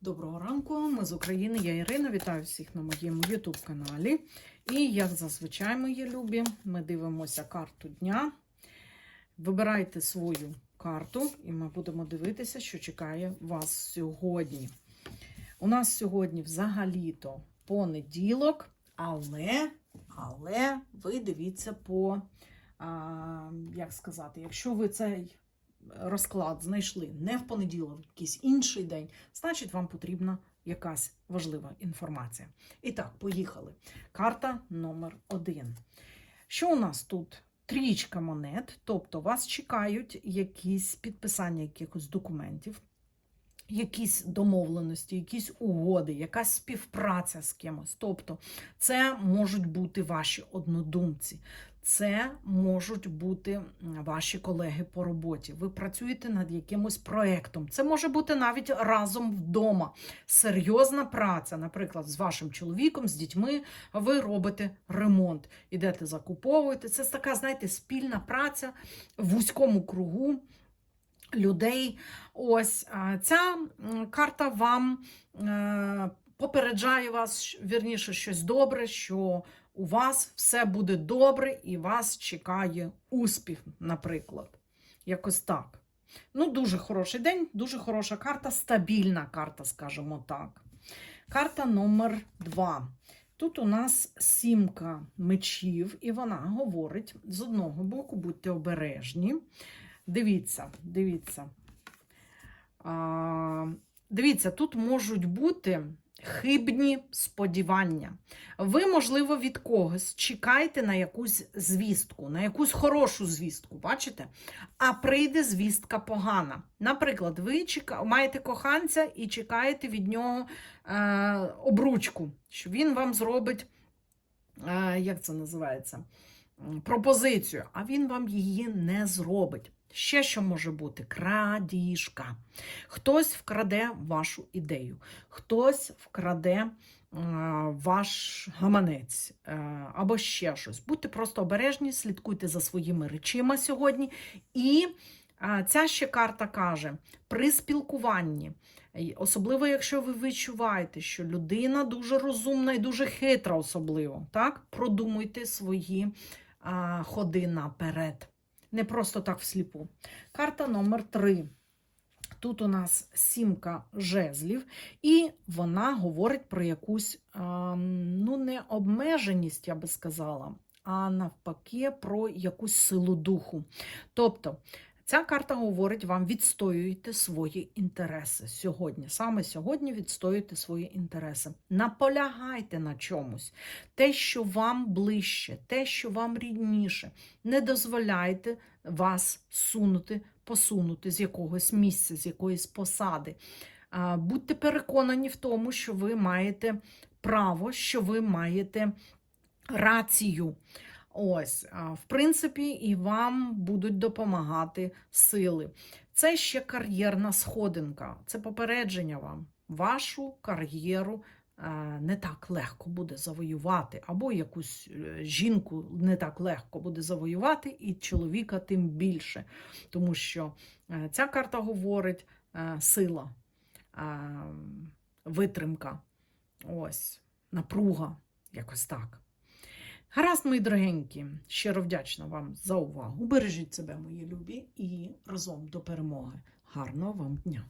Доброго ранку, ми з України. Я Ірина. Вітаю всіх на моєму YouTube каналі. І, як зазвичай, мої любі, ми дивимося карту дня. Вибирайте свою карту, і ми будемо дивитися, що чекає вас сьогодні. У нас сьогодні взагалі-то понеділок, але, але ви дивіться по, а, як сказати, якщо ви цей розклад знайшли не в понеділок, якийсь інший день, значить вам потрібна якась важлива інформація. І так, поїхали. Карта номер один. Що у нас тут? Трічка монет, тобто вас чекають якісь підписання якихось документів, якісь домовленості, якісь угоди, якась співпраця з кимось. Тобто, це можуть бути ваші однодумці. Це можуть бути ваші колеги по роботі. Ви працюєте над якимось проектом. Це може бути навіть разом вдома. Серйозна праця, наприклад, з вашим чоловіком, з дітьми. Ви робите ремонт, ідете закуповуєте. Це така, знаєте, спільна праця в вузькому кругу. Людей, ось ця карта вам е, попереджає вас, вірніше, щось добре, що у вас все буде добре і вас чекає успіх, наприклад. Якось так. Ну, дуже хороший день, дуже хороша карта, стабільна карта, скажімо так. Карта номер два. Тут у нас сімка мечів, і вона говорить: з одного боку, будьте обережні. Дивіться, дивіться. А, Дивіться, тут можуть бути хибні сподівання. Ви, можливо, від когось чекаєте на якусь звістку, на якусь хорошу звістку, бачите? А прийде звістка погана. Наприклад, ви чека... маєте коханця і чекаєте від нього е... обручку, що він вам зробить, е... як це називається? Пропозицію, а він вам її не зробить. Ще що може бути? Крадіжка. Хтось вкраде вашу ідею, хтось вкраде е, ваш гаманець е, або ще щось. Будьте просто обережні, слідкуйте за своїми речима сьогодні. І е, ця ще карта каже: при спілкуванні, особливо, якщо ви відчуваєте, що людина дуже розумна і дуже хитра, особливо, так? продумуйте свої ходи наперед. Не просто так всліпу. Карта номер 3. Тут у нас сімка жезлів, і вона говорить про якусь ну, не обмеженість, я би сказала, а навпаки, про якусь силу духу. Тобто, Ця карта говорить вам: відстоюйте свої інтереси сьогодні. Саме сьогодні відстоюйте свої інтереси. Наполягайте на чомусь. Те, що вам ближче, те, що вам рідніше. Не дозволяйте вас сунути, посунути з якогось місця, з якоїсь посади. Будьте переконані в тому, що ви маєте право, що ви маєте рацію. Ось, в принципі, і вам будуть допомагати сили. Це ще кар'єрна сходинка, це попередження вам. Вашу кар'єру не так легко буде завоювати, або якусь е, жінку не так легко буде завоювати, і чоловіка тим більше. Тому що е, ця карта говорить е, сила, витримка, ось, напруга, якось так. Гаразд, мої дорогенькі, щиро вдячна вам за увагу. Бережіть себе, мої любі, і разом до перемоги. Гарного вам дня!